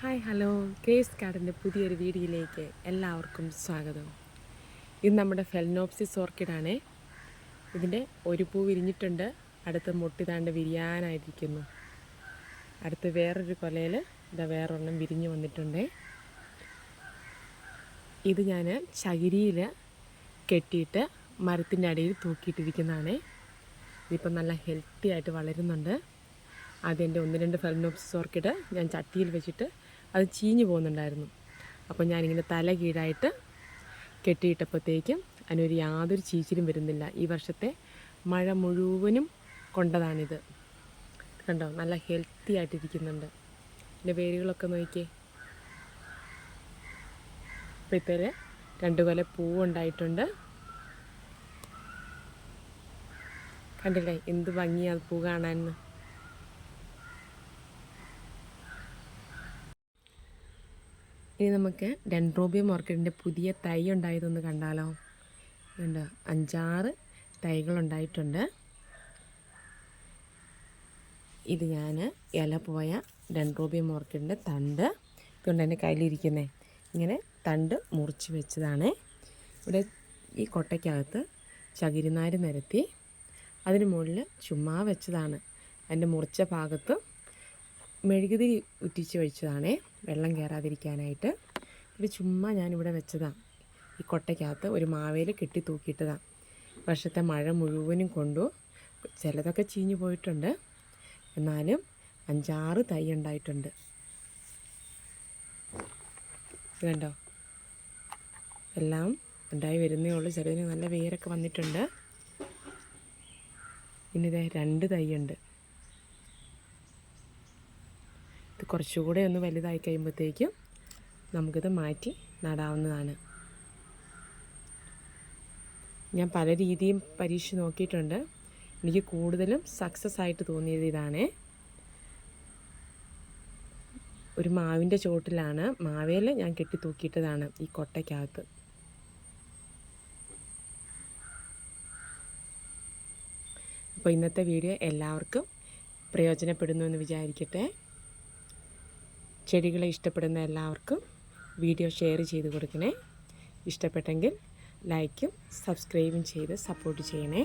Hi hello. Case കാർഡിന്റെ പുതിയൊരു വീഡിയോയിലേക്ക് എല്ലാവർക്കും സ്വാഗതം. ഇത് നമ്മുടെ ഫെൽനോപ്സിസ് ഓർക്കിഡാണ്. ഇതിന്റെ ഒരു പൂ വിരിഞ്ഞിട്ടുണ്ട്. അടുത്ത് മുട്ടിതാണ്ട് വിരിയാനായിരിക്കുന്നു അടുത്ത് വേറൊരു കൊലയിൽ ഇതാ വേറൊരെണ്ണം വിരിഞ്ഞു വന്നിട്ടുണ്ട്. ഇത് ഞാൻ ചകിരിയിൽ കെട്ടിയിട്ട് മരത്തിന്റെ അടിയിൽ തൂക്കിയിട്ടിരിക്കുന്നതാണ്. ഇതിപ്പോൾ നല്ല ഹെൽത്തി ആയിട്ട് വളരുന്നുണ്ട്. അതെന്റെ ഒന്ന് രണ്ട് ഫെലനോപ്സിസ് ഓർക്കിഡ് ഞാൻ ചട്ടിയിൽ വെച്ചിട്ട് അത് ചീഞ്ഞു പോകുന്നുണ്ടായിരുന്നു. അപ്പോൾ ഞാനിങ്ങനെ തല കീഴായിട്ട് കെട്ടിയിട്ടപ്പോഴത്തേക്കും അതിനൊരു യാതൊരു ചീച്ചിലും വരുന്നില്ല. ഈ വർഷത്തെ മഴ മുഴുവനും കൊണ്ടതാണിത്. കണ്ടോ? നല്ല ഹെൽത്തി ആയിട്ടിരിക്കുന്നുണ്ട്. എന്റെ വേരുകളൊക്കെ നോക്കിയേ. അപ്പോൾ ഇപ്പോൾ രണ്ട് കൊല പൂവുണ്ടായിട്ടുണ്ട്. കണ്ടില്ലേ? എന്ത് ഭംഗിയാണ് പൂ കാണാൻ ഇനി നമുക്ക് ഡെൻഡ്രോബിയം ഓർക്കിഡിന്റെ പുതിയ തൈ ഉണ്ടായതൊന്ന് കണ്ടാലോ. ഉണ്ട് അഞ്ചാറ് തൈകളുണ്ടായിട്ടുണ്ട്. ഇത് ഞാൻ ഇല പോയ ഡെൻഡ്രോബിയം ഓർക്കിഡിന്റെ തണ്ട് ഇതുകൊണ്ട് എന്റെ കയ്യിലിരിക്കുന്നത് ഇങ്ങനെ തണ്ട് മുറിച്ച് വെച്ചതാണ്. ഇവിടെ ഈ കൊട്ടയ്ക്കകത്ത് ചകിരിനാര് നിരത്തി അതിന് മുകളിൽ ചുമ്മാ വെച്ചതാണ്. അതിന്റെ മുറിച്ച ഭാഗത്ത് മെഴുകുതിരി ഉറ്റിച്ച് വെച്ചതാണേ. വെള്ളം കയറാതിരിക്കാനായിട്ട്. ഇത് ചുമ്മാ ഞാനിവിടെ വെച്ചതാണ് ഈ കൊട്ടയ്ക്കകത്ത് ഒരു മാവേൽ കെട്ടി തൂക്കിയിട്ടതാണ് വർഷത്തെ മഴ മുഴുവനും കൊണ്ടു ചിലതൊക്കെ ചീഞ്ഞു പോയിട്ടുണ്ട്. എന്നാലും അഞ്ചാറ് തൈ ഉണ്ടായിട്ടുണ്ട്. കണ്ടോ എല്ലാം ഉണ്ടായി വരുന്നേ ഉള്ളൂ. ചെറുതിന് നല്ല വേരൊക്കെ വന്നിട്ടുണ്ട്. പിന്നെ ഇതേ രണ്ട് തൈയുണ്ട്. ഇത് കുറച്ചുകൂടെ ഒന്ന് വലുതായി കഴിയുമ്പോഴത്തേക്കും നമുക്കിത് മാറ്റി നടാവുന്നതാണ്. ഞാൻ പല രീതിയും പരീക്ഷ നോക്കിയിട്ടുണ്ട്. എനിക്ക് കൂടുതലും സക്സസ് ആയിട്ട് തോന്നിയത് ഇതാണ്. ഒരു മാവിന്റെ ചോട്ടിലാണ് മാവേൽ ഞാൻ കെട്ടി തൂക്കിയിട്ടതാണ് ഈ കൊട്ടയ്ക്കകത്ത്. അപ്പോൾ ഇന്നത്തെ വീഡിയോ എല്ലാവർക്കും പ്രയോജനപ്പെടുന്നു എന്ന് വിചാരിക്കട്ടെ. ചെടികളെ ഇഷ്ടപ്പെടുന്ന എല്ലാവർക്കും വീഡിയോ ഷെയർ ചെയ്ത് കൊടുക്കണേ. ഇഷ്ടപ്പെട്ടെങ്കിൽ ലൈക്കും സബ്സ്ക്രൈബും ചെയ്ത് സപ്പോർട്ട് ചെയ്യണേ.